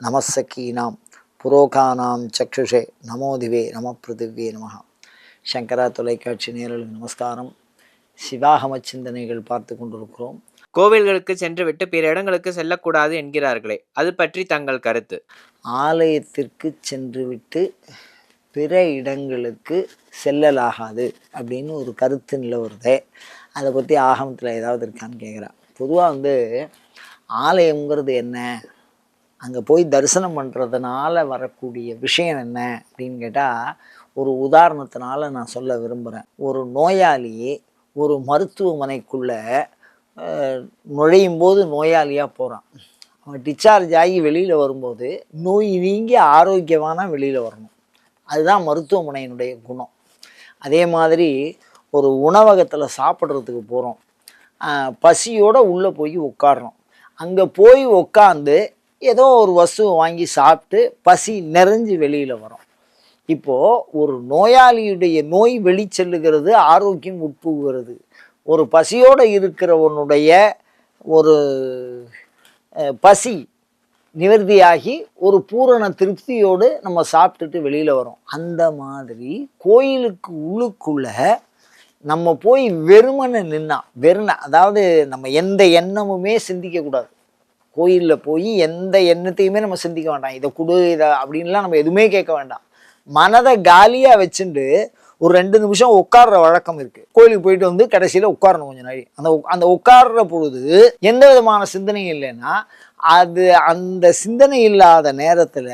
நமசக்கீனாம் புரோகானாம் சக்ஷுஷே நமோதிவே நம பிருத்திவே நம சங்கரா தொலைக்காட்சி நேரலுக்கு நமஸ்காரம். சிவாகம சிந்தனைகள் பார்த்து கொண்டிருக்கிறோம். கோவில்களுக்கு சென்றுவிட்டு பிற இடங்களுக்கு செல்லக்கூடாது என்கிறார்களே அது பற்றி தங்கள் கருத்து. ஆலயத்திற்கு சென்றுவிட்டு பிற இடங்களுக்கு செல்லலாகாது அப்படின்னு ஒரு கருத்து நிலவுறதே அதை பற்றி ஆகமத்தில் ஏதாவது இருக்கான்னு கேட்குறான் பொதுவாக வந்து ஆலயங்கிறது என்ன? அங்கே போய் தரிசனம் பண்ணுறதுனால வரக்கூடிய விஷயம் என்ன அப்படின்னு கேட்டால் ஒரு உதாரணத்தினால நான் சொல்ல விரும்புகிறேன் ஒரு நோயாளி ஒரு மருத்துவமனைக்குள்ளே நுழையும் போது நோயாளியாக போகிறான் அவன் டிஸ்சார்ஜ் ஆகி வெளியில் வரும்போது நோய் நீங்கி ஆரோக்கியமான வெளியில் வரணும். அதுதான் மருத்துவமனையினுடைய குணம். அதே மாதிரி ஒரு உணவகத்தில் சாப்பிட்றதுக்கு போகிறோம் பசியோடு உள்ளே போய் உட்காடுறோம் அங்கே போய் உட்காந்து ஏதோ ஒரு வசுவை வாங்கி சாப்பிட்டு பசி நிறைஞ்சு வெளியில் வரும். இப்போது ஒரு நோயாளியுடைய நோய் வெளிச்செல்லுகிறது ஆரோக்கியம் உட்புகிறது ஒரு பசியோடு இருக்கிறவனுடைய ஒரு பசி நிவர்த்தியாகி ஒரு பூரண திருப்தியோடு நம்ம சாப்பிட்டுட்டு வெளியில் வரோம். அந்த மாதிரி கோயிலுக்கு உள்ளுக்குள்ள நம்ம போய் வெறுமனை நின்னா வெறுன அதாவது நம்ம எந்த எண்ணமுமே சிந்திக்கக்கூடாது கோயிலில் போய் எந்த எண்ணத்தையுமே நம்ம சிந்திக்க வேண்டாம். இதை கொடு இதை அப்படின்லாம் நம்ம எதுவுமே கேட்க வேண்டாம். மனதை காலியாக வச்சுட்டு ஒரு ரெண்டு நிமிஷம் உட்கார்ற வழக்கம் இருக்கு. கோயிலுக்கு போயிட்டு வந்து கடைசியில் உட்காரணும் கொஞ்சம் நாள். அந்த அந்த உட்கார்ற பொழுது எந்த விதமான சிந்தனையும் இல்லைன்னா அது அந்த சிந்தனை இல்லாத நேரத்தில்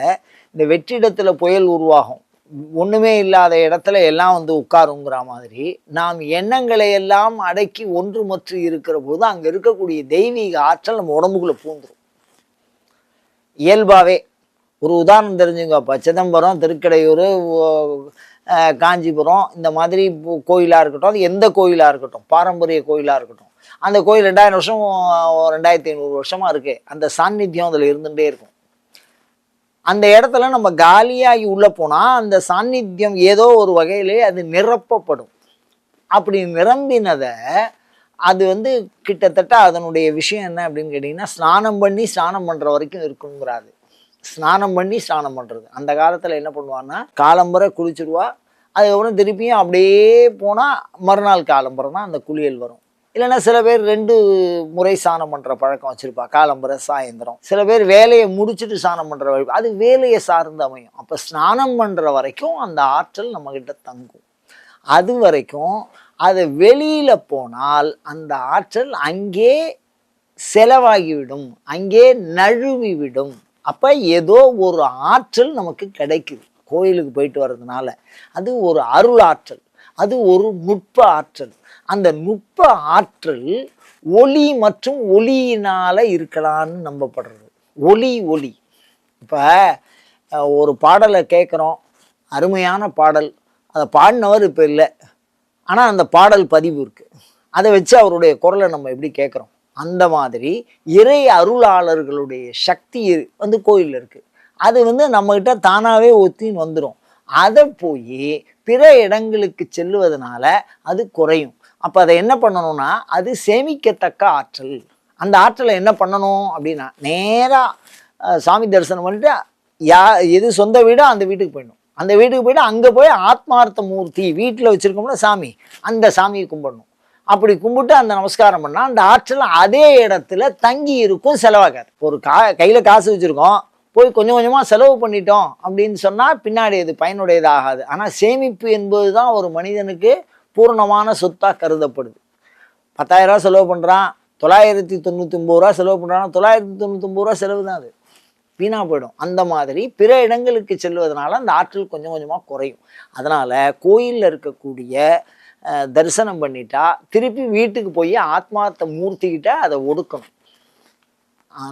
இந்த வெற்றிடத்தில் புயல் உருவாகும். ஒன்றுமே இல்லாத இடத்துல எல்லாம் வந்து உட்காருங்கிற மாதிரி நாம் எண்ணங்களை எல்லாம் அடக்கி ஒன்று மற்ற இருக்கிற போது அங்கே இருக்கக்கூடிய தெய்வீக ஆற்றல் நம்ம உடம்புக்குள்ளே பூந்துடும் இயல்பாகவே ஒரு உதாரணம் தெரிஞ்சுங்கப்பா சிதம்பரம் திருக்கடையூர் காஞ்சிபுரம் இந்த மாதிரி கோயிலாக இருக்கட்டும் அது எந்த கோயிலாக இருக்கட்டும் பாரம்பரிய கோயிலாக இருக்கட்டும். அந்த கோயில் ரெண்டாயிரம் வருஷம் ரெண்டாயிரத்தி ஐநூறு வருஷமாக இருக்குது அந்த சாநித்தியம் அதில் இருந்துகிட்டே இருக்கும். அந்த இடத்துல நம்ம காலியாகி உள்ளே போனால் அந்த சாநித்தியம் ஏதோ ஒரு வகையிலே அது நிரப்பப்படும். அப்படி நிரம்பினதை அது வந்து கிட்டத்தட்ட அதனுடைய விஷயம் என்ன அப்படின்னு கேட்டிங்கன்னா ஸ்நானம் பண்ணி ஸ்நானம் பண்ணுற வரைக்கும் இருக்குங்கிறாது ஸ்நானம் பண்ணி ஸ்நானம் பண்ணுறது அந்த காலத்தில் என்ன பண்ணுவான்னா காலம்புரை குளிச்சுடுவா. அதுக்கப்புறம் திருப்பியும் அப்படியே போனால் மறுநாள் காலம்பரை தான் அந்த குளியல் வரும். இல்லைன்னா சில பேர் ரெண்டு முறை சாணம் பண்ணுற பழக்கம் வச்சுருப்பா. காலம்புரை சாயந்தரம். சில பேர் வேலையை முடிச்சுட்டு சாணம் பண்ணுற வழி அது வேலையை சார்ந்து அமையும். அப்போ ஸ்நானம் பண்ணுற வரைக்கும் அந்த ஆற்றல் நம்மக்கிட்ட தங்கும். அது வரைக்கும் அது வெளியில் போனால் அந்த ஆற்றல் அங்கே செலவாகிவிடும். அங்கே நழுவிவிடும். அப்போ ஏதோ ஒரு ஆற்றல் நமக்கு கிடைக்குது. கோயிலுக்கு போயிட்டு வர்றதுனால. அது ஒரு அருள் ஆற்றல் அது ஒரு நுட்ப ஆற்றல். அந்த நுட்ப ஆற்றல் ஒளி மற்றும் ஒளியினால் இருக்கலான்னு நம்பப்படுறது. ஒளி ஒளி. இப்போ ஒரு பாடலை கேட்குறோம். அருமையான பாடல். அதை பாடினவர் இப்போ இல்லை. ஆனால் அந்த பாடல் பதிவு இருக்குது அதை வச்சு அவருடைய குரலை நம்ம எப்படி கேட்குறோம்? அந்த மாதிரி இறை அருளாளர்களுடைய சக்தி வந்து கோயிலில் இருக்குது அது வந்து நம்மக்கிட்ட தானாகவே ஒத்தின்னு வந்துடும் அதை போய் பிற இடங்களுக்கு செல்லுவதனால அது குறையும். அப்போ அதை என்ன பண்ணணும்னா அது சேமிக்கத்தக்க ஆற்றல். அந்த ஆற்றலை என்ன பண்ணணும் அப்படின்னா நேராக சாமி தரிசனம் பண்ணிட்டு யா எது சொந்த வீடோ அந்த வீட்டுக்கு போயிடணும். அந்த வீட்டுக்கு போயிட்டு அங்கே போய் ஆத்மார்த்த மூர்த்தி வீட்டில் வச்சுருக்கோம்னா சாமி அந்த சாமியை கும்பிடணும். அப்படி கும்பிட்டு அந்த நமஸ்காரம் பண்ணால் அந்த ஆற்றல் அதே இடத்துல தங்கி இருக்கும் செலவாகாது. ஒரு கா கையில் காசு வச்சுருக்கோம் போய் கொஞ்சம் கொஞ்சமாக செலவு பண்ணிட்டோம் அப்படின்னு சொன்னால் பின்னாடி அது பயனுடையதாகாது. ஆனால் சேமிப்பு என்பது தான் ஒரு மனிதனுக்கு பூர்ணமான சொத்தாக கருதப்படுது. பத்தாயிரரூவா செலவு பண்ணுறான் தொள்ளாயிரத்தி தொண்ணூற்றி ரூபா செலவு பண்ணுறான்னா தொள்ளாயிரத்தி தொண்ணூற்றி ரூபா செலவு தான் அது. வீணாக போயிடும். அந்த மாதிரி பிற இடங்களுக்கு செல்வதனால அந்த ஆற்றல் கொஞ்சம் கொஞ்சமாக குறையும். அதனால் கோயிலில் இருக்கக்கூடிய தரிசனம் பண்ணிட்டா திருப்பி வீட்டுக்கு போய் ஆத்மார்த்த மூர்த்திக்கிட்ட அதை ஒடுக்கணும்.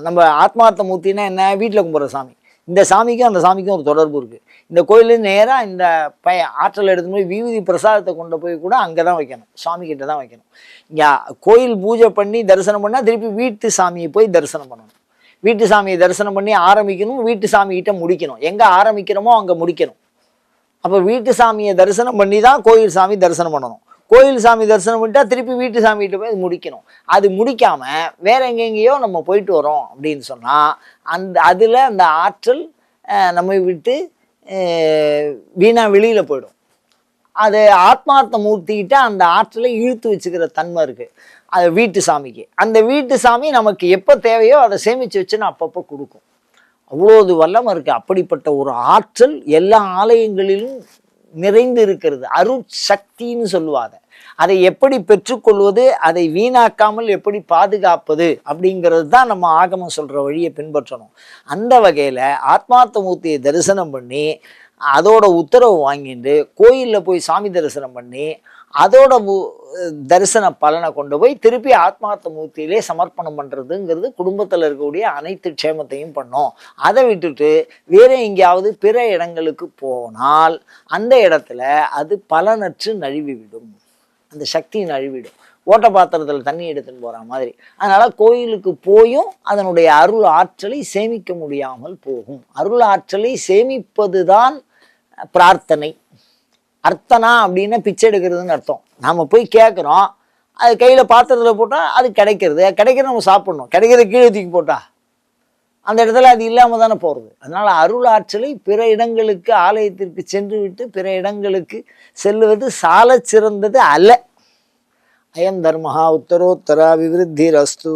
நம்ம ஆத்மார்த்த மூர்த்தினா என்ன? வீட்டில் கும்பிட்ற சாமி. இந்த சாமிக்கும் அந்த சாமிக்கும் ஒரு தொடர்பு இருக்குது இந்த கோயிலேருந்து நேராக இந்த பய ஆற்றல் எடுத்து போய் விபூதி பிரசாதத்தை கொண்டு போய் கூட அங்கே தான் வைக்கணும். சாமி கிட்ட தான் வைக்கணும். இங்கே கோயில் பூஜை பண்ணி தரிசனம் பண்ணால் திருப்பி வீட்டு சாமியை போய் தரிசனம் பண்ணணும். வீட்டு சாமியை தரிசனம் பண்ணி ஆரம்பிக்கணும் வீட்டு சாமிகிட்ட முடிக்கணும். எங்கே ஆரம்பிக்கிறோமோ அங்கே முடிக்கணும். அப்போ வீட்டு சாமியை தரிசனம் பண்ணி தான் கோயில் சாமி தரிசனம் பண்ணணும். கோயில் சாமி தரிசனம் பண்ணிட்டா திருப்பி வீட்டு சாமிகிட்ட போய் முடிக்கணும். அது முடிக்காம வேற எங்கெங்கேயோ நம்ம போயிட்டு வரோம் அப்படின்னு சொன்னால் அந்த அதில் அந்த ஆற்றல் நம்மை விட்டு வீணா வெளியில் போயிடும். அது ஆத்மார்த்த மூர்த்திக்கிட்ட அந்த ஆற்றலை இழுத்து வச்சுக்கிற தன்மை இருக்கு. அது வீட்டு சாமிக்கு. அந்த வீட்டு சாமி நமக்கு எப்போ தேவையோ அதை சேமித்து வச்சுன்னு அப்பப்போ கொடுக்கும். அவ்வளோது வல்லமை இருக்குது அப்படிப்பட்ட ஒரு ஆற்றல் எல்லா ஆலயங்களிலும் நிறைந்து இருக்கிறது அருட்சக்தின்னு சொல்லுவாங்க. அதை எப்படி பெற்றுக்கொள்வது அதை வீணாக்காமல் எப்படி பாதுகாப்பது அப்படிங்கிறது தான் நம்ம ஆகமம் சொல்கிற வழியை பின்பற்றணும். அந்த வகையில் ஆத்மார்த்த மூர்த்தியை தரிசனம் பண்ணி அதோட உத்தரவு வாங்கிட்டு கோயிலில் போய் சாமி தரிசனம் பண்ணி அதோட மு- தரிசன பலனை கொண்டு போய் திருப்பி ஆத்மார்த்த மூர்த்தியிலே சமர்ப்பணம் பண்ணுறதுங்கிறது குடும்பத்தில் இருக்கக்கூடிய அனைத்து க்ஷேமத்தையும் பண்ணோம். அதை விட்டுட்டு வேற எங்கேயாவது பிற இடங்களுக்கு போனால் அந்த இடத்துல அது பலனற்று நழுவிவிடும். அந்த சக்தி நழுவிடும். ஓட்ட பாத்திரத்தில் தண்ணி எடுத்துன்னு போகிற மாதிரி. அதனால் கோயிலுக்கு போயும் அதனுடைய அருள் ஆற்றலை சேமிக்க முடியாமல் போகும். அருள் ஆற்றலை சேமிப்பது தான் பிரார்த்தனை. அர்த்தனா அப்படின்னா பிச்சை எடுக்கிறதுன்னு அர்த்தம். நாம் போய் கேட்குறோம் அது கையில் பாத்திரத்தில் போட்டால் அது கிடைக்கிறது. கிடைக்கிறது நம்ம சாப்பிட்ணும். கிடைக்கிறத கீழே தூக்கி போட்டா. அந்த இடத்துல அது இல்லாமல் தானே போகிறது அதனால் அருள் ஆற்றலை பிற இடங்களுக்கு ஆலயத்திற்கு சென்று விட்டு பிற இடங்களுக்கு செல்லுவது சால சிறந்தது அல்ல. அயம் தர்மஹா உத்தரோத்தர அபிவிருத்தி ரஸ்து